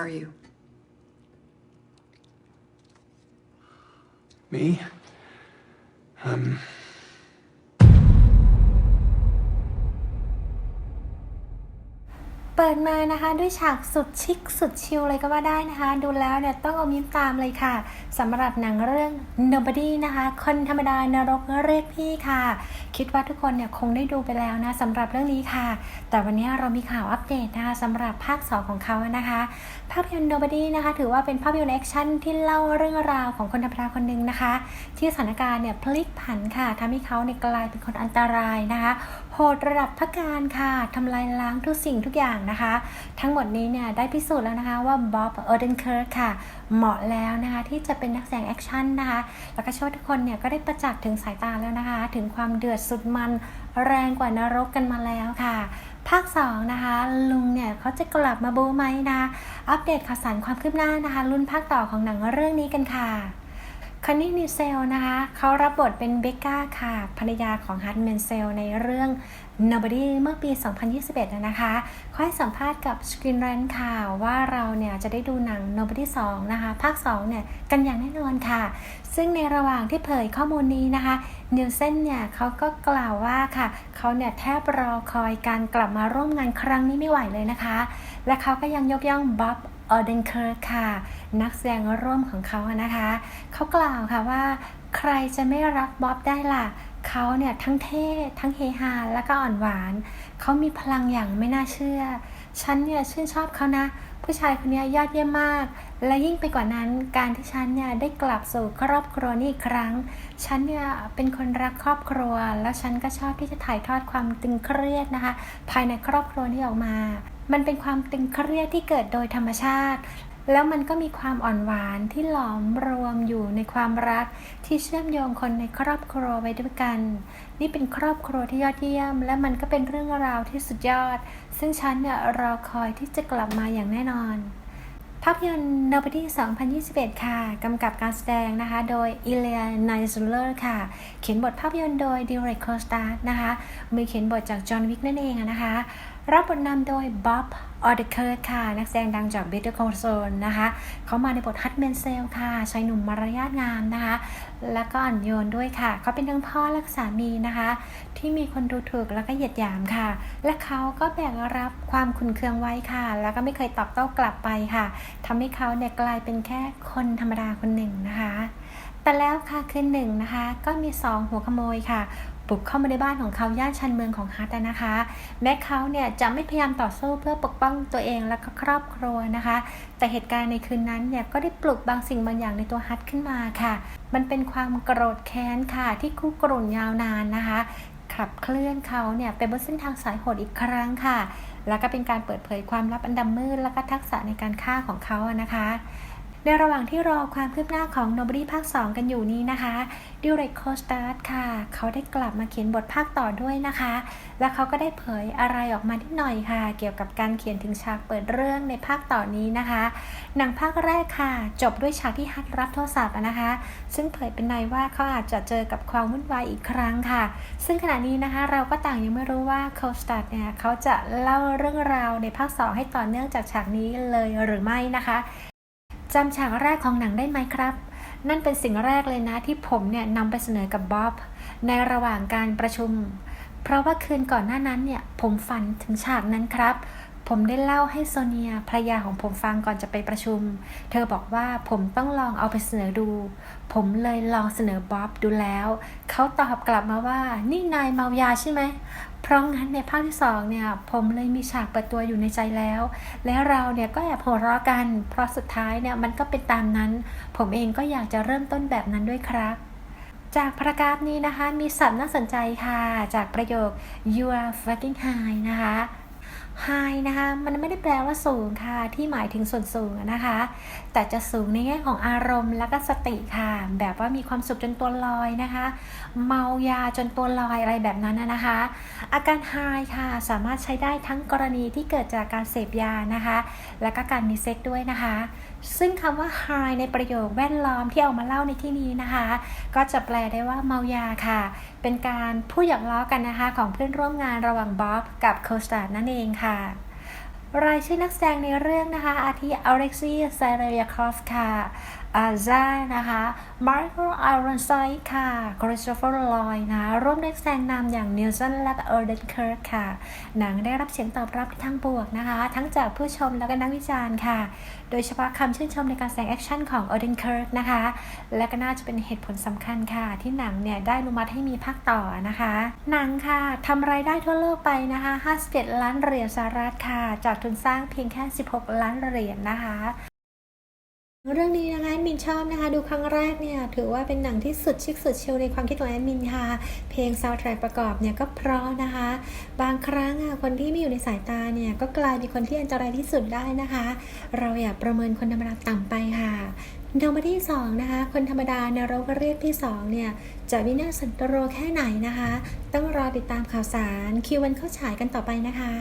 are you? Me? Um. ปิดมานะคะด้วยฉากสุดชิคสุดชิลเลยก็ว่าได้นะคะ ดูแล้วเนี่ยต้องเอายิ้มตามเลยค่ะสำหรับหนังเรื่อง Nobody นะคะ คนธรรมดานรกเรียกพี่ค่ะ คิดว่าทุกคนเนี่ยคงได้ดูไปแล้วนะสำหรับเรื่องนี้ค่ะ แต่วันนี้เรามีข่าวอัปเดตนะคะสำหรับภาค 2 ของเขานะคะ ภาพยนตร์ Nobody นะคะ ถือว่าเป็นภาพยนตร์แอคชั่นที่เล่าเรื่องราวของคนธรรมดาคนหนึ่งนะคะ ที่สถานการณ์เนี่ยพลิกผันค่ะทำให้เขาเนี่ยกลายเป็นคนอันตรายนะคะโหดระดับพักการค่ะทำลายล้างทุกสิ่งทุกอย่างนะคะ ทั้งหมดนี้เนี่ยได้พิสูจน์แล้วนะคะว่าบ๊อบเออร์เดนเคิร์ค่ะ เหมาะแล้วนะคะที่จะเป็นนักแสดงแอคชั่นนะคะ แล้วก็เชื่อว่าทุกคนเนี่ยก็ได้ประจักษ์ถึงสายตาแล้วนะคะ ถึงความเดือดสุดมันแรงกว่านรกกันมาแล้วค่ะภาค 2 นะคะ ลุงเนี่ยเขาจะกลับมาบูไหมนะ อัปเดตข่าวสารความคืบหน้านะคะรุ่นภาคต่อของหนังเรื่องนี้กันค่ะ คอนนี่นิเซลนะคะเขารับบทเป็นเบกก้าค่ะภรรยาของฮัตเมนเซลในเรื่อง Nobody เมื่อปี 2021 นะคะเขาให้สัมภาษณ์กับ Screen Rant ค่ะว่าเราเนี่ยจะได้ดูหนัง Nobody 2 นะคะ ภาค 2 เนี่ย กันอย่างแน่นอนค่ะ ซึ่งในระหว่างที่เผยข้อมูลนี้นะคะนิวเซนเนี่ยเขาก็กล่าวว่าค่ะ เขาเนี่ยแทบรอคอยการกลับมาร่วมงานครั้งนี้ไม่ไหวเลยนะคะ และเขาก็ยังยกย่องบ๊อบ ออเดนเคิร์ค่ะ นักแสดงร่วมของเขานะคะ เขากล่าวค่ะว่าใครจะไม่รักบ๊อบได้ล่ะ เขาเนี่ยทั้งเท่ ทั้งเฮฮาและก็อ่อนหวาน เขามีพลังอย่างไม่น่าเชื่อ ฉันเนี่ยชื่นชอบเขานะ ผู้ชายคนนี้ยอดเยี่ยมมาก และยิ่งไปกว่านั้นการที่ฉันเนี่ยได้กลับสู่ครอบครัวนี้อีกครั้ง ฉันเนี่ยเป็นคนรักครอบครัว แล้วฉันก็ชอบที่จะถ่ายทอดความตึงเครียดนะคะ ภายในครอบครัวนี้ออกมา มันเป็นความตึงเครียดที่เกิดโดยธรรมชาติ แล้วมันก็มีความอ่อนหวานที่หลอมรวมอยู่ในความรักที่เชื่อมโยงคนในครอบครัวไว้ด้วยกัน นี่เป็นครอบครัวที่ยอดเยี่ยม และมันก็เป็นเรื่องราวที่สุดยอด ซึ่งฉันเนี่ยรอคอยที่จะกลับมาอย่างแน่นอนภาพยนตร์ Nobody 2021 ค่ะ กำกับการแสดงนะคะ โดย i l i a n i z u l e r ค่ะ เขียนบทภาพยนตร์โดย Derek c o s t a นะคะ มือเขียนบทจากจอห์นวิกนั่นเองนะคะรับบทนำโดย Bob o d e k e r ค่ะ นักแสดงดังจาก Better Call Saul นะคะเขามาในบทฮัตเมนเซลค่ะชายหนุ่มมารยาทงามนะคะ แล้วก็อ่อนโยนด้วยค่ะ เขาเป็นทั้งพ่อและสามีนะคะ ที่มีคนดูถูกแล้วก็เหยียดหยามค่ะ และเขาก็แบกรับความขุนเคืองไว้ค่ะ แล้วก็ไม่เคยตอบโต้กลับไปค่ะทำให้เขาเนี่ยกลายเป็นแค่คนธรรมดาคนหนึ่งนะคะ แต่แล้วค่ะคืนหนึ่งนะคะ ก็มีสองหัวขโมยค่ะบุกเข้ามาในบ้านของเขาย่านชันเมืองของฮัตนะคะ แม้เขาเนี่ยจะไม่พยายามต่อสู้เพื่อปกป้องตัวเองและก็ครอบครัวนะคะ แต่เหตุการณ์ในคืนนั้นเนี่ยก็ได้ปลุกบางสิ่งบางอย่างในตัวฮัตขึ้นมาค่ะ มันเป็นความโกรธแค้นค่ะที่คุกรุ่นยาวนานนะคะขับเคลื่อนเขาเนี่ยไปบนเส้นทางสายโหดอีกครั้งค่ะ แล้วก็เป็นการเปิดเผยความลับอันดำมืดและก็ทักษะในการฆ่าของเขาอะนะคะ ในระหว่างที่รอความคืบหน้าของ Nobody ภาค 2 กันอยู่นี้นะคะดิวเรกโคสตาร์ค่ะ เขาได้กลับมาเขียนบทภาคต่อด้วยนะคะ และเขาก็ได้เผยอะไรออกมานิดหน่อยค่ะ เกี่ยวกับการเขียนถึงฉากเปิดเรื่องในภาคต่อนี้นะคะ หนังภาคแรกค่ะ จบด้วยฉากที่ฮัตรับโทรศัพท์นะคะ ซึ่งเผยเป็นในว่าเขาอาจจะเจอกับความวุ่นวายอีกครั้งค่ะ ซึ่งขณะนี้นะคะ เราก็ต่างยังไม่รู้ว่าโคสตาร์เนี่ยเขาจะเล่าเรื่องราวในภาคสองให้ต่อเนื่องจากฉากนี้เลยหรือไม่นะคะ จำฉากแรกของหนังได้ไหมครับ นั่นเป็นสิ่งแรกเลยนะที่ผมเนี่ยนำไปเสนอกับบ๊อบในระหว่างการประชุม เพราะว่าคืนก่อนหน้านั้นเนี่ยผมฝันถึงฉากนั้นครับ ผมได้เล่าให้โซเนียภรรยาของผมฟังก่อนจะไปประชุม เธอบอกว่าผมต้องลองเอาไปเสนอดู ผมเลยลองเสนอบ๊อบดูแล้ว เขาตอบกลับมาว่า นี่นายเมายาใช่ไหมเราะงั้นในภาคที่สองเนี่ยผมเลยมีฉากเปิดตัวอยู่ในใจแล้ว และเราเนี่ยก็แอบหัวเราะกัน เพราะสุดท้ายเนี่ยมันก็เป็นตามนั้น ผมเองก็อยากจะเริ่มต้นแบบนั้นด้วยครับจากพระกราฟนี้นะคะ มีสัพท์น่าสนใจค่ะ จากประโยค you are fucking high นะคะ high นะคะมันไม่ได้แปลว่าสูงค่ะ ที่หมายถึงส่วนสูงนะคะ แต่จะสูงในแง่ของอารมณ์และก็สติค่ะ แบบว่ามีความสุขจนตัวลอยนะคะ เมายาจนตัวลอยอะไรแบบนั้นนะคะ อาการ high ค่ะ สามารถใช้ได้ทั้งกรณีที่เกิดจากการเสพยานะคะ และก็การมีเซ็กด้วยนะคะ ซึ่งคำว่า high ในประโยคแวดล้อมที่เอามาเล่าในที่นี้นะคะ ก็จะแปลได้ว่าเมายาค่ะ เป็นการพูดหยอกล้อกันนะคะ ของเพื่อนร่วมงานระหว่างบ๊อบกับโคสตาร์นั่นเองค่ะรายชื่อนักแสดงในเรื่องนะคะ อาทิอเล็กซี่ไซเรียคอฟค่ะ อาซานะคะมาร์โกอารอนไซค่ะคริสโตเฟอร์ลอยนะร่วมนักแสดงนำอย่างนิวสันและเออร์เดนเคิร์กค่ะ หนังได้รับเสียงตอบรับในทางบวกนะคะ ทั้งจากผู้ชมและก็นักวิจารณ์ค่ะ โดยเฉพาะคำชื่นชมในการแสดงแอคชั่นของเออร์เดนเคิร์กนะคะ และก็น่าจะเป็นเหตุผลสำคัญค่ะ ที่หนังเนี่ยได้อนุมัติให้มีภาคต่อนะคะ หนังค่ะทำรายได้ทั่วโลกไปนะคะ 57 ล้านเหรียญสหรัฐค่ะ จากทุนสร้างเพียงแค่ 16 ล้านเหรียญนะคะ เรื่องนี้นะคะแอดมินชอบนะคะ ดูครั้งแรกเนี่ย ถือว่าเป็นหนังที่สุดชิคสุดเชลในความคิดของแอดมินค่ะ เพลงซาวด์แทร็กประกอบเนี่ยก็เพราะนะคะ บางครั้งอะคนที่ไม่อยู่ในสายตาเนี่ย ก็กลายเป็นคนที่อันตรายที่สุดได้นะคะ เราอย่าประเมินคนธรรมดาต่ำไปค่ะดาวมาที่2นะคะ คนธรรมดาในเราก็เรียกที่2เนี่ยจะวินาศสันตโรแค่ไหนนะคะ ต้องรอติดตามข่าวสารคิววันเข้าฉายกันต่อไปนะคะ